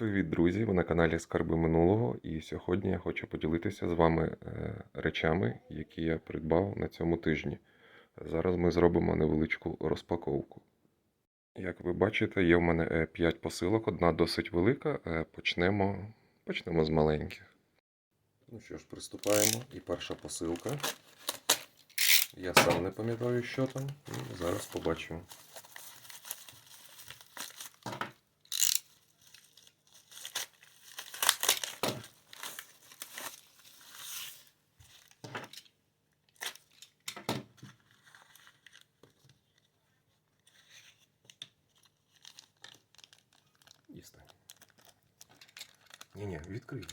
Привіт, друзі! Ви на каналі Скарби минулого, і сьогодні я хочу поділитися з вами е, речами, які я придбав на цьому тижні. Зараз ми зробимо невеличку розпаковку. Як ви бачите, є в мене 5 посилок, одна досить велика. Е, Почнемо, почнемо з маленьких. Ну що ж, приступаємо. І перша посилка. Я сам не пам'ятаю, що там. Зараз побачимо. Ні-ні, відкрий.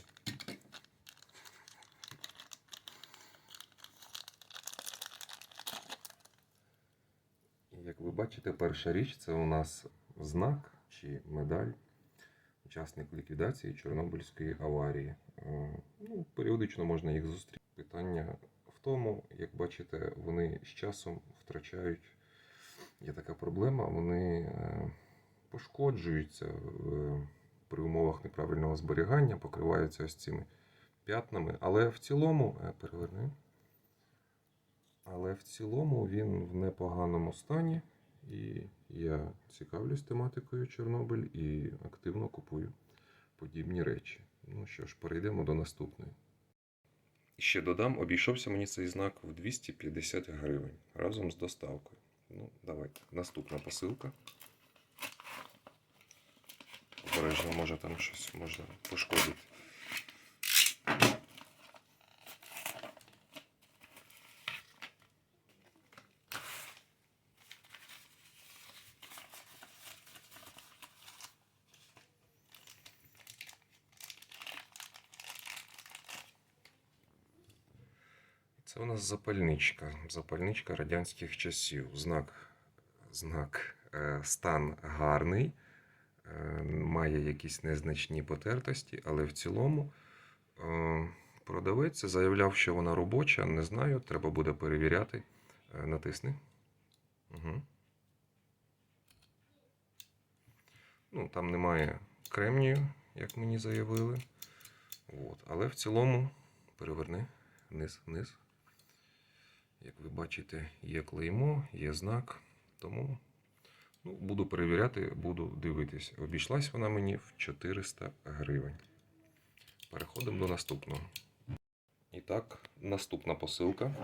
І Як ви бачите, перша річ це у нас знак чи медаль учасник ліквідації Чорнобильської аварії. Е, Ну, періодично можна їх зустріти. Питання в тому, як бачите, вони з часом втрачають. Є така проблема, вони е, пошкоджуються е, при умовах неправильного зберігання, покриваються ось цими п'ятнами. Але в цілому, е, переверни. Але в цілому він в непоганому стані. І я цікавлюсь тематикою Чорнобиль і активно купую подібні речі. Ну що ж, перейдемо до наступної. Ще додам, обійшовся мені цей знак в 250 гривень разом з доставкою. Ну, давайте. Наступна посилка. Обережно, може там щось можна пошкодити. Це у нас запальничка. Запальничка радянських часів. Знак, знак е, стан гарний, має якісь незначні потертості, але в цілому е, продавець заявляв, що вона робоча. Не знаю, треба буде перевіряти. Е, натисни. Угу. Ну, там немає кремнію, як мені заявили. От. Але в цілому переверни вниз, вниз. Як ви бачите, є клеймо, є знак. Тому ну, буду перевіряти, буду дивитись. Обійшлась вона мені в 400 гривень. Переходимо до наступного. І так, наступна посилка.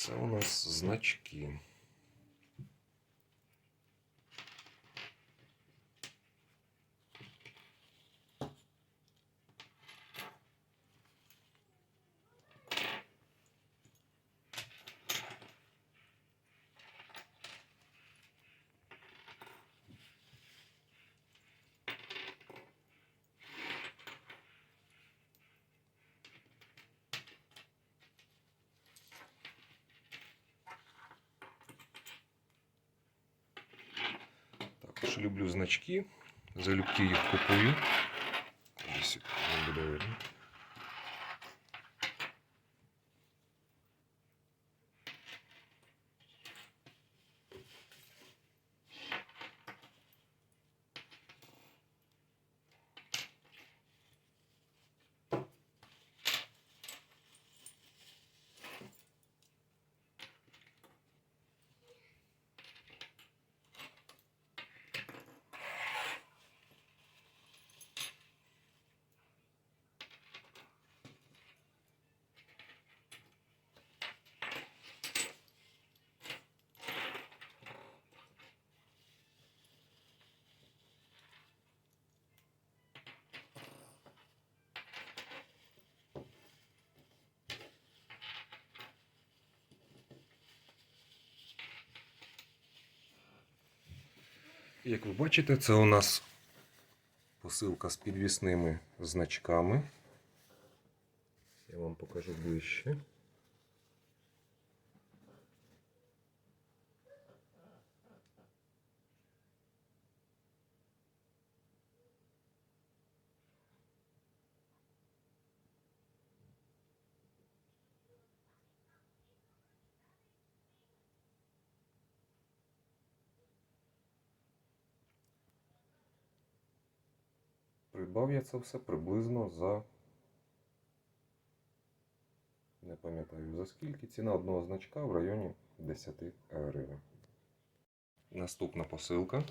Це у нас значки. Також люблю значки. Залюбки їх купую. Десь буде видно. Як ви бачите, це у нас посилка з підвісними значками. Я вам покажу ближче. Придбав я це все приблизно за. Не пам'ятаю за скільки. Ціна одного значка в районі 10 гривень. Наступна посилка.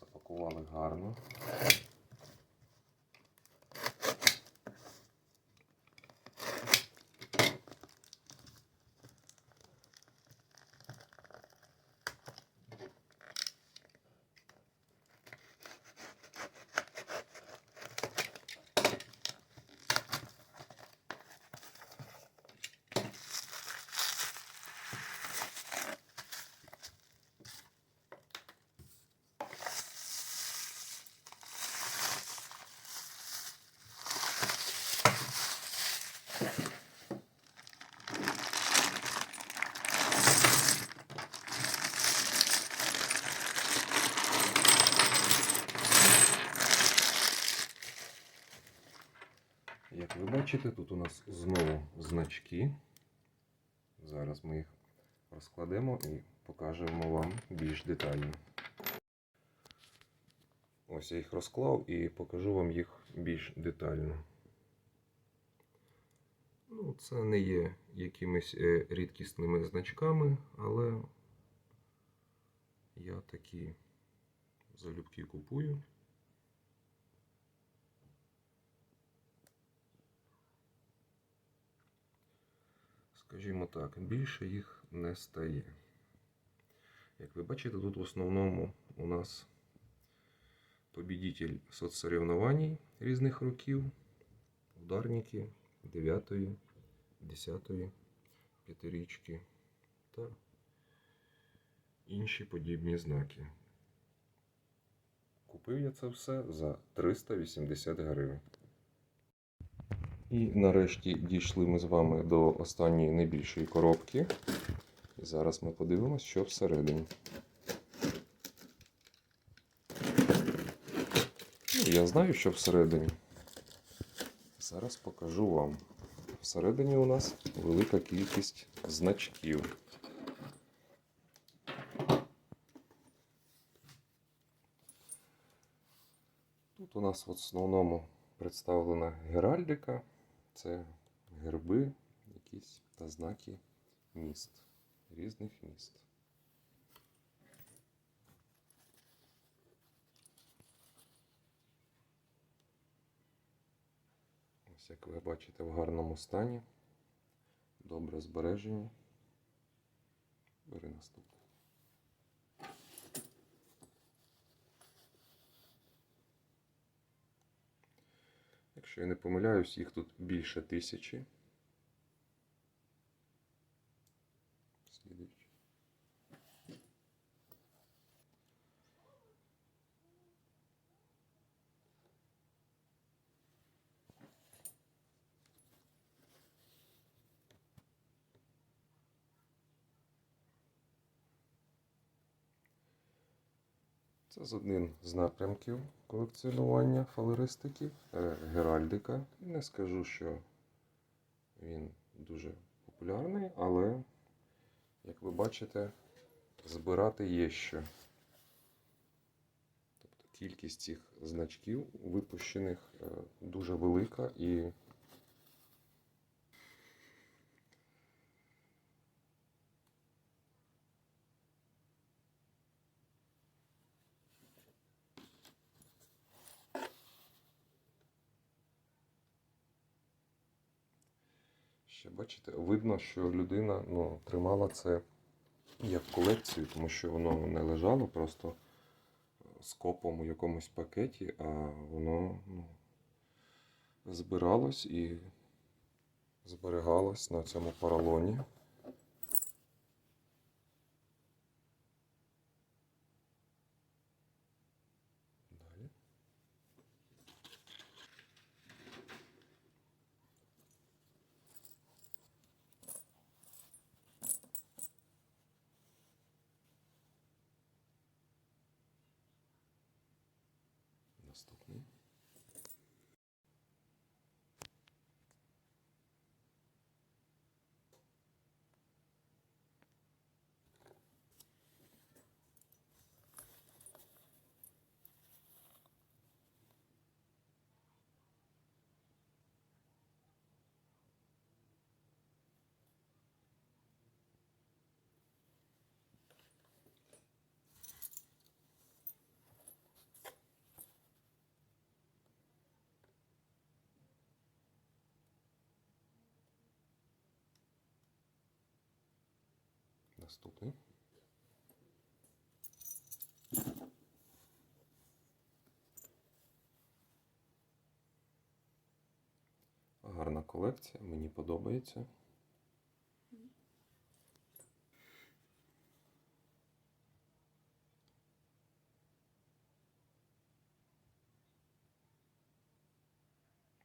Запакували гарно. Як ви бачите, тут у нас знову значки. Зараз ми їх розкладемо і покажемо вам більш детально. Ось я їх розклав і покажу вам їх більш детально. Ну, це не є якимись е, рідкісними значками, але я такі залюбки купую. Скажімо так, більше їх не стає. Як ви бачите, тут в основному у нас побідитель соцсоревнований різних років, ударники 9, 10, п'ятирічки та інші подібні знаки. Купив я це все за 380 гривень. І нарешті дійшли ми з вами до останньої найбільшої коробки. І зараз ми подивимось, що всередині. Ну, я знаю, що всередині. Зараз покажу вам. Всередині у нас велика кількість значків. Тут у нас в основному представлена геральдика. Це герби, якісь та знаки міст, різних міст. Ось як ви бачите в гарному стані, добре збережені. Бери наступне. Якщо я не помиляюсь, їх тут більше тисячі. Слідуючий. Це з один з напрямків колекціонування фалеристики, е, геральдика. Не скажу, що він дуже популярний, але, як ви бачите, збирати є що. Тобто кількість цих значків випущених е, дуже велика і Ще бачите, видно, що людина ну, тримала це як колекцію, тому що воно не лежало просто скопом у якомусь пакеті, а воно ну, збиралось і зберігалось на цьому поролоні. Наступний. Наступний. Гарна колекція, мені подобається.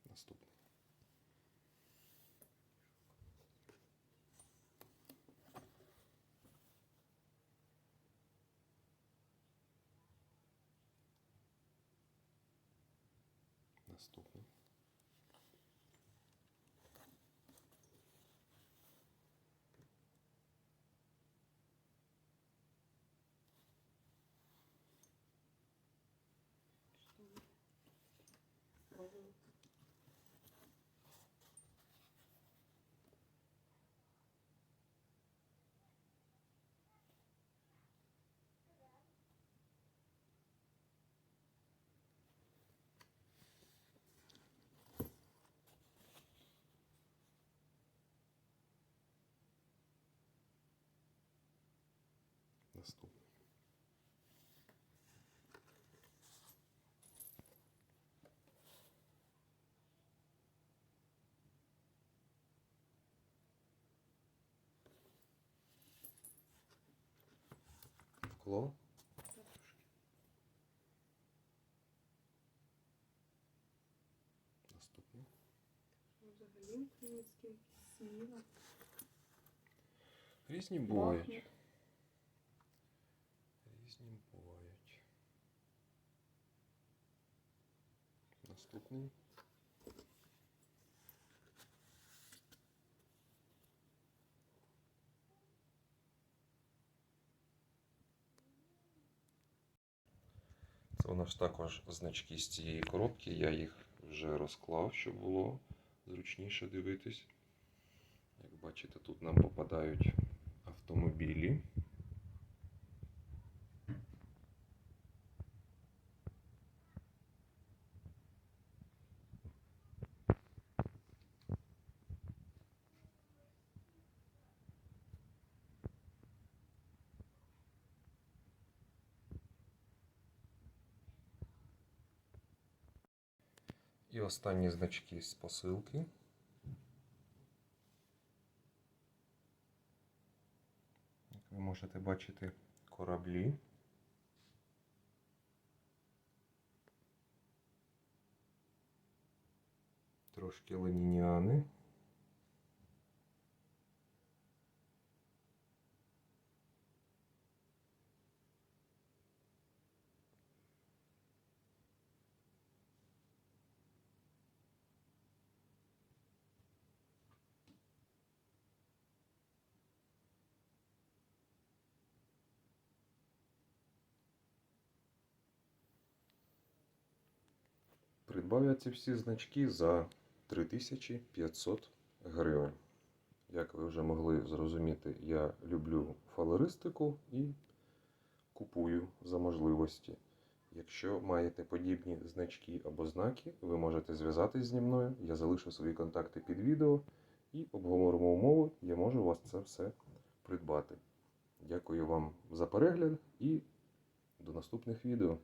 Наступний. Наступний. Наступний. Вкло. Наступний. Взагалі український сніла. Різні бувають. Наступний. Це у нас також значки з цієї коробки. Я їх вже розклав, щоб було зручніше дивитись. Як бачите, тут нам попадають автомобілі. І останні значки з посилки. Як ви можете бачити, кораблі. Трошки ленініани. Придбав ці всі значки за 3500 гривень. Як ви вже могли зрозуміти, я люблю фалеристику і купую за можливості. Якщо маєте подібні значки або знаки, ви можете зв'язатись зі мною. Я залишу свої контакти під відео і обговоримо умови. Я можу у вас це все придбати. Дякую вам за перегляд і до наступних відео.